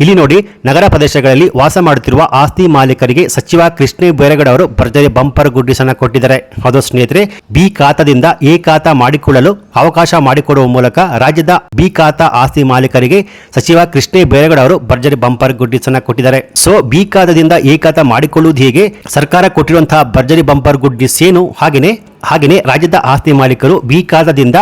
ಇಲ್ಲಿ ನೋಡಿ ನಗರ ಪ್ರದೇಶಗಳಲ್ಲಿ ವಾಸ ಮಾಡುತ್ತಿರುವ ಆಸ್ತಿ ಮಾಲೀಕರಿಗೆ ಸಚಿವ ಕೃಷ್ಣ ಬೈರೇಗೌಡ ಅವರು ಭರ್ಜರಿ ಬಂಪರ್ ಗುಡ್ಡಿಸನ್ನ ಕೊಟ್ಟಿದ್ದಾರೆ. ಅದು ಸ್ನೇಹಿತರೆ, ಬಿ ಖಾತಾದಿಂದ ಎ ಖಾತಾ ಮಾಡಿಕೊಳ್ಳಲು ಅವಕಾಶ ಮಾಡಿಕೊಡುವ ಮೂಲಕ ರಾಜ್ಯದ ಬಿ ಖಾತಾ ಆಸ್ತಿ ಮಾಲೀಕರಿಗೆ ಸಚಿವ ಕೃಷ್ಣ ಬೈರೇಗೌಡ ಅವರು ಭರ್ಜರಿ ಬಂಪರ್ ಗುಡ್ಡಿಸನ್ನ ಕೊಟ್ಟಿದ್ದಾರೆ. ಸೊ, ಬಿ ಖಾತಾದಿಂದ ಎ ಖಾತಾ ಮಾಡಿಕೊಳ್ಳುವುದು ಹೇಗೆ? ಸರ್ಕಾರ ಕೊಟ್ಟಿರುವಂತಹ ಭರ್ಜರಿ ಬಂಪರ್ ಗುಡ್ಡಿಸ್ ಏನು ಹಾಗೆಯೇ ಹಾಗೆಯೇ ರಾಜ್ಯದ ಆಸ್ತಿ ಮಾಲೀಕರು ಬಿ ಖಾತಾದಿಂದ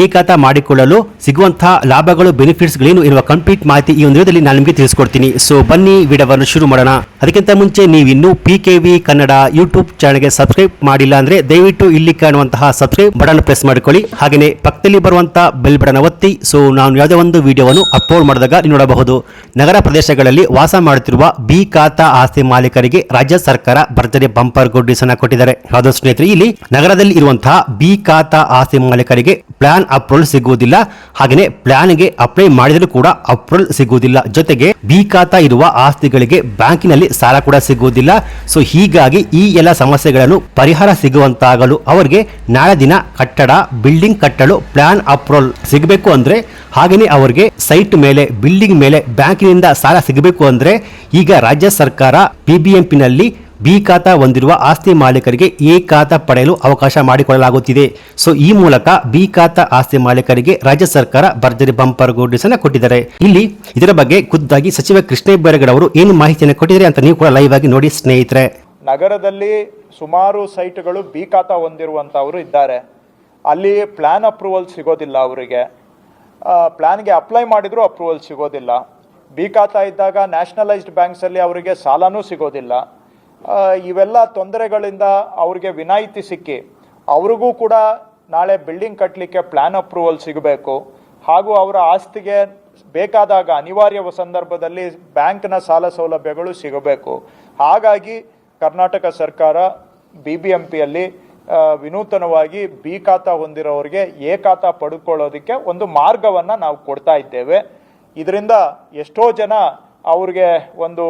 ಎ ಖಾತಾ ಮಾಡಿಕೊಳ್ಳಲು ಸಿಗುವಂತಹ ಲಾಭಗಳು, ಬೆನಿಫಿಟ್ಸ್ಗಳೇನು ಇರುವ ಕಂಪ್ಲೀಟ್ ಮಾಹಿತಿ ಈ ಒಂದು ವಿಡಿಯೋದಲ್ಲಿ ನಾನು ನಿಮಗೆ ತಿಳಿಸ್ಕೊಡ್ತೀನಿ. ಸೊ ಬನ್ನಿ ವಿಡಿಯೋವನ್ನು ಶುರು ಮಾಡೋಣ. ಅದಕ್ಕಿಂತ ಮುಂಚೆ ನೀವು ಇನ್ನು P K V Kannada YouTube ಚಾನಲ್ಗೆ ಸಬ್ಸ್ಕ್ರೈಬ್ ಮಾಡಿಲ್ಲ ಅಂದ್ರೆ ದಯವಿಟ್ಟು ಇಲ್ಲಿ ಕಾಣುವಂತಹ ಸಬ್ಸ್ಕ್ರೈಬ್ ಬಟನ್ ಪ್ರೆಸ್ ಮಾಡಿಕೊಳ್ಳಿ. ಹಾಗೆಯೇ ಪಕ್ಕದಲ್ಲಿ ಬರುವಂತಹ ಬೆಲ್ ಬಟನ್ ಒತ್ತಿ. ಸೊ ನಾನು ಯಾವುದೇ ಒಂದು ವಿಡಿಯೋವನ್ನು ಅಪ್ಲೋಡ್ ಮಾಡಿದಾಗ ನೋಡಬಹುದು. ನಗರ ಪ್ರದೇಶಗಳಲ್ಲಿ ವಾಸ ಮಾಡುತ್ತಿರುವ ಬಿ ಖಾತಾ ಆಸ್ತಿ ಮಾಲೀಕರಿಗೆ ರಾಜ್ಯ ಸರ್ಕಾರ ಭರ್ಜರಿ ಬಂಪರ್ ಗುಡ್ಡಿಸನ್ನ ಕೊಟ್ಟಿದ್ದಾರೆ. ಹೌದು ಸ್ನೇಹಿತರೆ, ಇಲ್ಲಿ ನಗರದಲ್ಲಿ ಇರುವಂತಹ ಬಿ ಖಾತಾ ಆಸ್ತಿ ಮಾಲೀಕರಿಗೆ ಪ್ಲಾನ್ ಅಪ್ರೂವಲ್ ಸಿಗುವುದಿಲ್ಲ. ಹಾಗೆಯೇ ಪ್ಲಾನ್ಗೆ ಅಪ್ಲೈ ಮಾಡಿದರೂ ಕೂಡ ಅಪ್ರೂವಲ್ ಸಿಗುವುದಿಲ್ಲ. ಜೊತೆಗೆ ಬಿ ಖಾತಾ ಇರುವ ಆಸ್ತಿಗಳಿಗೆ ಬ್ಯಾಂಕಿನಲ್ಲಿ ಸಾಲ ಕೂಡ ಸಿಗುವುದಿಲ್ಲ. ಸೊ ಹೀಗಾಗಿ ಈ ಎಲ್ಲ ಸಮಸ್ಯೆಗಳನ್ನು ಪರಿಹಾರ ಸಿಗುವಂತಾಗಲು ಅವರಿಗೆ ನಾಳೆ ದಿನ ಕಟ್ಟಡ ಬಿಲ್ಡಿಂಗ್ ಕಟ್ಟಲು ಪ್ಲಾನ್ ಅಪ್ರೂವಲ್ ಸಿಗಬೇಕು ಅಂದ್ರೆ ಹಾಗೆಯೇ ಅವರಿಗೆ ಸೈಟ್ ಮೇಲೆ ಬಿಲ್ಡಿಂಗ್ ಮೇಲೆ ಬ್ಯಾಂಕಿನಿಂದ ಸಾಲ ಸಿಗಬೇಕು ಅಂದ್ರೆ, ಈಗ ರಾಜ್ಯ ಸರ್ಕಾರ ಬಿಬಿಎಂಪಿನಲ್ಲಿ ಬಿ ಖಾತಾ ಹೊಂದಿರುವ ಆಸ್ತಿ ಮಾಲೀಕರಿಗೆ ಎ ಖಾತಾ ಪಡೆಯಲು ಅವಕಾಶ ಮಾಡಿಕೊಡಲಾಗುತ್ತಿದೆ. ಸೊ, ಈ ಮೂಲಕ ಬಿ ಖಾತಾ ಆಸ್ತಿ ಮಾಲೀಕರಿಗೆ ರಾಜ್ಯ ಸರ್ಕಾರ ಭರ್ಜರಿ ಬಂಪರ್ ನೋಟಿಸ್ ಕೊಟ್ಟಿದ್ದಾರೆ. ಇಲ್ಲಿ ಇದರ ಬಗ್ಗೆ ಖುದ್ದಾಗಿ ಸಚಿವ ಕೃಷ್ಣ ಬೈರೇಗೌಡ ಅವರು ಏನು ಮಾಹಿತಿಯನ್ನು ಕೊಟ್ಟಿದ್ದಾರೆ ಅಂತ ನೀವು ಕೂಡ ಲೈವ್ ಆಗಿ ನೋಡಿ ಸ್ನೇಹಿತರೆ. ನಗರದಲ್ಲಿ ಸುಮಾರು ಸೈಟ್ಗಳು ಬಿ ಖಾತಾ ಹೊಂದಿರುವಂಥವರು ಇದ್ದಾರೆ. ಅಲ್ಲಿ ಪ್ಲಾನ್ ಅಪ್ರೂವಲ್ ಸಿಗೋದಿಲ್ಲ ಅವರಿಗೆ. ಪ್ಲ್ಯಾನ್ಗೆ ಅಪ್ಲೈ ಮಾಡಿದರೂ ಅಪ್ರೂವಲ್ ಸಿಗೋದಿಲ್ಲ. ಬಿ ಖಾತಾ ಇದ್ದಾಗ ನ್ಯಾಷನಲೈಸ್ಡ್ ಬ್ಯಾಂಕ್ಸಲ್ಲಿ ಅವರಿಗೆ ಸಾಲನೂ ಸಿಗೋದಿಲ್ಲ. ಇವೆಲ್ಲ ತೊಂದರೆಗಳಿಂದ ಅವ್ರಿಗೆ ವಿನಾಯಿತಿ ಸಿಕ್ಕಿ ಅವ್ರಿಗೂ ಕೂಡ ನಾಳೆ ಬಿಲ್ಡಿಂಗ್ ಕಟ್ಟಲಿಕ್ಕೆ ಪ್ಲ್ಯಾನ್ ಅಪ್ರೂವಲ್ ಸಿಗಬೇಕು. ಹಾಗೂ ಅವರ ಆಸ್ತಿಗೆ ಬೇಕಾದಾಗ ಅನಿವಾರ್ಯ ಸಂದರ್ಭದಲ್ಲಿ ಬ್ಯಾಂಕ್ನ ಸಾಲ ಸೌಲಭ್ಯಗಳು ಸಿಗಬೇಕು. ಹಾಗಾಗಿ ಕರ್ನಾಟಕ ಸರ್ಕಾರ ಬಿ ಬಿ ಎಂ ಪಿಯಲ್ಲಿ ವಿನೂತನವಾಗಿ ಬಿ ಖಾತ ಹೊಂದಿರೋರಿಗೆ ಎ ಖಾತ ಪಡ್ಕೊಳ್ಳೋದಕ್ಕೆ ಒಂದು ಮಾರ್ಗವನ್ನು ನಾವು ಕೊಡ್ತಾ ಇದ್ದೇವೆ. ಇದರಿಂದ ಎಷ್ಟೋ ಜನ ಅವ್ರಿಗೆ ಒಂದು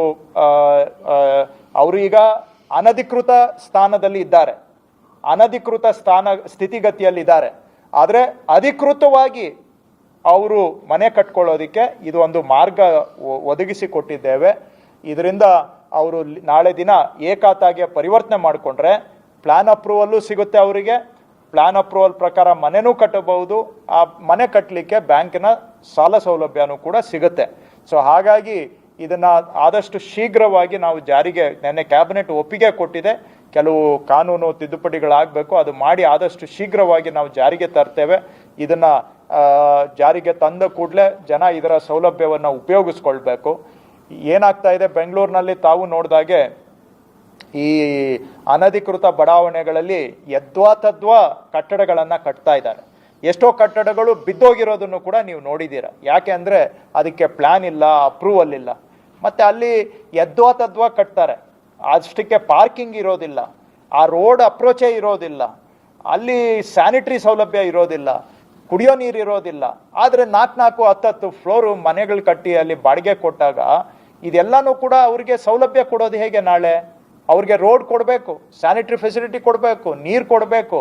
ಅವರು ಈಗ ಅನಧಿಕೃತ ಸ್ಥಾನದಲ್ಲಿ ಇದ್ದಾರೆ. ಅನಧಿಕೃತ ಸ್ಥಾನ, ಸ್ಥಿತಿಗತಿಯಲ್ಲಿದ್ದಾರೆ. ಆದರೆ ಅಧಿಕೃತವಾಗಿ ಅವರು ಮನೆ ಕಟ್ಕೊಳ್ಳೋದಕ್ಕೆ ಇದು ಒಂದು ಮಾರ್ಗ ಒದಗಿಸಿಕೊಟ್ಟಿದ್ದೇವೆ ಒದಗಿಸಿ ಕೊಟ್ಟಿದ್ದೇವೆ. ಇದರಿಂದ ಅವರು ನಾಳೆ ದಿನ ಏಕಾತಾಗೆ ಪರಿವರ್ತನೆ ಮಾಡಿಕೊಂಡ್ರೆ ಪ್ಲ್ಯಾನ್ ಅಪ್ರೂವಲ್ಲು ಸಿಗುತ್ತೆ ಅವರಿಗೆ. ಪ್ಲ್ಯಾನ್ ಅಪ್ರೂವಲ್ ಪ್ರಕಾರ ಮನೆನೂ ಕಟ್ಟಬಹುದು. ಆ ಮನೆ ಕಟ್ಟಲಿಕ್ಕೆ ಬ್ಯಾಂಕಿನ ಸಾಲ ಸೌಲಭ್ಯನೂ ಕೂಡ ಸಿಗುತ್ತೆ. ಸೊ ಹಾಗಾಗಿ ಇದನ್ನ ಆದಷ್ಟು ಶೀಘ್ರವಾಗಿ ನಾವು ಜಾರಿಗೆ ನಿನ್ನೆ ಕ್ಯಾಬಿನೆಟ್ ಒಪ್ಪಿಗೆ ಕೊಟ್ಟಿದೆ. ಕೆಲವು ಕಾನೂನು ತಿದ್ದುಪಡಿಗಳಾಗಬೇಕು, ಅದು ಮಾಡಿ ಆದಷ್ಟು ಶೀಘ್ರವಾಗಿ ನಾವು ಜಾರಿಗೆ ತರ್ತೇವೆ. ಇದನ್ನ ಜಾರಿಗೆ ತಂದ ಕೂಡಲೇ ಜನ ಇದರ ಸೌಲಭ್ಯವನ್ನು ಉಪಯೋಗಿಸ್ಕೊಳ್ಬೇಕು. ಏನಾಗ್ತಾ ಇದೆ, ಬೆಂಗಳೂರಿನಲ್ಲಿ ತಾವು ನೋಡಿದಾಗೆ ಈ ಅನಧಿಕೃತ ಬಡಾವಣೆಗಳಲ್ಲಿ ಯದ್ವಾ ತದ್ವಾ ಕಟ್ಟಡಗಳನ್ನು ಕಟ್ತಾ ಇದ್ದಾರೆ. ಎಷ್ಟೋ ಕಟ್ಟಡಗಳು ಬಿದ್ದೋಗಿರೋದನ್ನು ಕೂಡ ನೀವು ನೋಡಿದ್ದೀರ. ಯಾಕೆ ಅಂದರೆ ಅದಕ್ಕೆ ಪ್ಲ್ಯಾನ್ ಇಲ್ಲ ಅಪ್ರೂವಲ್ ಇಲ್ಲ. ಮತ್ತು ಅಲ್ಲಿ ಯದ್ವಾ ತದ್ವಾ ಕಟ್ತಾರೆ. ಅಷ್ಟಕ್ಕೆ ಪಾರ್ಕಿಂಗ್ ಇರೋದಿಲ್ಲ. ಆ ರೋಡ್ ಅಪ್ರೋಚೇ ಇರೋದಿಲ್ಲ. ಅಲ್ಲಿ ಸ್ಯಾನಿಟರಿ ಸೌಲಭ್ಯ ಇರೋದಿಲ್ಲ. ಕುಡಿಯೋ ನೀರು ಇರೋದಿಲ್ಲ. ಆದರೆ ನಾಲ್ಕು ನಾಲ್ಕು ಹತ್ತತ್ತು ಫ್ಲೋರು ಮನೆಗಳು ಕಟ್ಟಿ ಅಲ್ಲಿ ಬಾಡಿಗೆ ಕೊಟ್ಟಾಗ ಇದೆಲ್ಲನೂ ಕೂಡ ಅವ್ರಿಗೆ ಸೌಲಭ್ಯ ಕೊಡೋದು ಹೇಗೆ ನಾಳೆ? ಅವ್ರಿಗೆ ರೋಡ್ ಕೊಡಬೇಕು ಸ್ಯಾನಿಟರಿ ಫೆಸಿಲಿಟಿ ಕೊಡಬೇಕು, ನೀರು ಕೊಡಬೇಕು.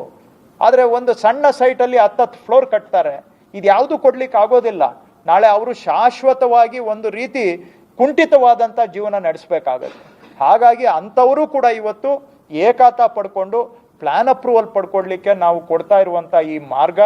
ಆದರೆ ಒಂದು ಸಣ್ಣ ಸೈಟಲ್ಲಿ ಹತ್ತತ್ತು ಫ್ಲೋರ್ ಕಟ್ತಾರೆ. ಇದು ಯಾವುದು ಕೊಡ್ಲಿಕ್ಕೆ ಆಗೋದಿಲ್ಲ ನಾಳೆ ಅವರು ಶಾಶ್ವತವಾಗಿ ಒಂದು ರೀತಿ ಕುಂಠಿತವಾದಂಥ ಜೀವನ ನಡೆಸಬೇಕಾಗತ್ತೆ. ಹಾಗಾಗಿ ಅಂಥವರು ಕೂಡ ಇವತ್ತು ಏಕಾತ ಪಡ್ಕೊಂಡು ಪ್ಲಾನ್ ಅಪ್ರೂವಲ್ ಪಡ್ಕೊಡ್ಲಿಕ್ಕೆ ನಾವು ಕೊಡ್ತಾ ಇರುವಂಥ ಈ ಮಾರ್ಗ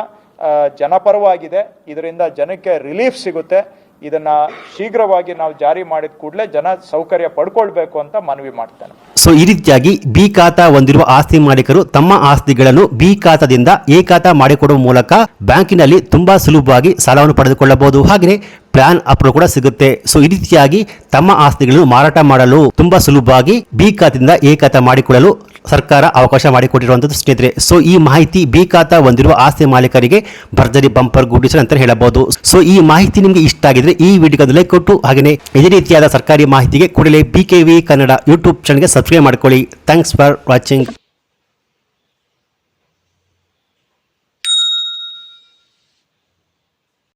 ಜನಪರವಾಗಿದೆ. ಇದರಿಂದ ಜನಕ್ಕೆ ರಿಲೀಫ್ ಸಿಗುತ್ತೆ. ಇದನ್ನ ಶೀಘ್ರವಾಗಿ ನಾವು ಜಾರಿ ಮಾಡಿದ ಕೂಡಲೇ ಜನ ಸೌಕರ್ಯ ಪಡ್ಕೊಳ್ಬೇಕು ಅಂತ ಮನವಿ ಮಾಡ್ತೇನೆ. ಸೊ ಈ ರೀತಿಯಾಗಿ ಬಿ ಖಾತಾ ಹೊಂದಿರುವ ಆಸ್ತಿ ಮಾಲೀಕರು ತಮ್ಮ ಆಸ್ತಿಗಳನ್ನು ಬಿ ಖಾತಾದಿಂದ ಎ ಖಾತಾ ಮಾಡಿಕೊಡುವ ಮೂಲಕ ಬ್ಯಾಂಕಿನಲ್ಲಿ ತುಂಬಾ ಸುಲಭವಾಗಿ ಸಾಲವನ್ನು ಪಡೆದುಕೊಳ್ಳಬಹುದು. ಹಾಗೆಯೇ ಪ್ಲಾನ್ ಅಪ್ರೂವ್ ಕೂಡ ಸಿಗುತ್ತೆ. ಸೊ ಈ ರೀತಿಯಾಗಿ ತಮ್ಮ ಆಸ್ತಿಗಳನ್ನು ಮಾರಾಟ ಮಾಡಲು ತುಂಬಾ ಸುಲಭವಾಗಿ ಬಿ ಖಾತೆಯಿಂದ ಎ ಖಾತೆ ಮಾಡಿಕೊಳ್ಳಲು ಸರ್ಕಾರ ಅವಕಾಶ ಮಾಡಿಕೊಟ್ಟಿರುವಂತದ್ದು ಸ್ನೇಹಿತರೆ. ಸೊ ಈ ಮಾಹಿತಿ ಬಿ ಖಾತಾ ಹೊಂದಿರುವ ಆಸ್ತಿ ಮಾಲೀಕರಿಗೆ ಭರ್ಜರಿ ಬಂಪರ್ ಗುಡಿಸಲು ಅಂತ ಹೇಳಬಹುದು. ಸೊ ಈ ಮಾಹಿತಿ ನಿಮಗೆ ಇಷ್ಟ ಆಗಿದ್ರೆ ಈ ವಿಡಿಯೋಗೆ ಲೈಕ್ ಕೊಟ್ಟು ಹಾಗೆಯೇ ಇದೇ ರೀತಿಯಾದ ಸರ್ಕಾರಿ ಮಾಹಿತಿಗೆ ಕೂಡಲೇ B K V Kannada YouTube ಚಾನಲ್ಗೆ ಸಬ್ಸ್ಕ್ರೈಬ್ ಮಾಡ್ಕೊಳ್ಳಿ. Thanks for watching